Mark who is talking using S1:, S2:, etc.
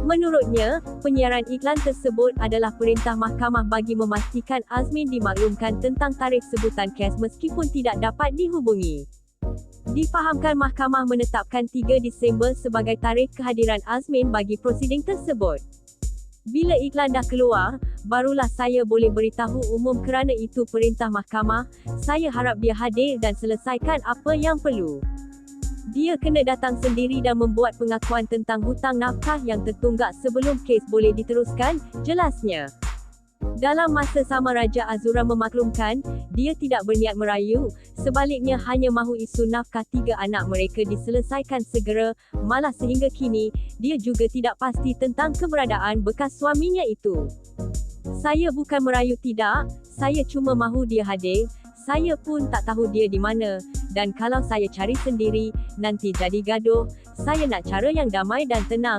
S1: Menurutnya, penyiaran iklan tersebut adalah perintah mahkamah bagi memastikan Azmin dimaklumkan tentang tarikh sebutan kes meskipun tidak dapat dihubungi. Difahamkan mahkamah menetapkan 3 Disember sebagai tarikh kehadiran Azmin bagi prosiding tersebut. Bila iklan dah keluar, barulah saya boleh beritahu umum kerana itu perintah mahkamah, saya harap dia hadir dan selesaikan apa yang perlu. Dia kena datang sendiri dan membuat pengakuan tentang hutang nafkah yang tertunggak sebelum kes boleh diteruskan, jelasnya. Dalam masa sama Raja Azura memaklumkan, dia tidak berniat merayu, sebaliknya hanya mahu isu nafkah tiga anak mereka diselesaikan segera, malah sehingga kini, dia juga tidak pasti tentang keberadaan bekas suaminya itu. Saya bukan merayu tidak, saya cuma mahu dia hadir, saya pun tak tahu dia di mana, dan kalau saya cari sendiri, nanti jadi gaduh, saya nak cara yang damai dan tenang.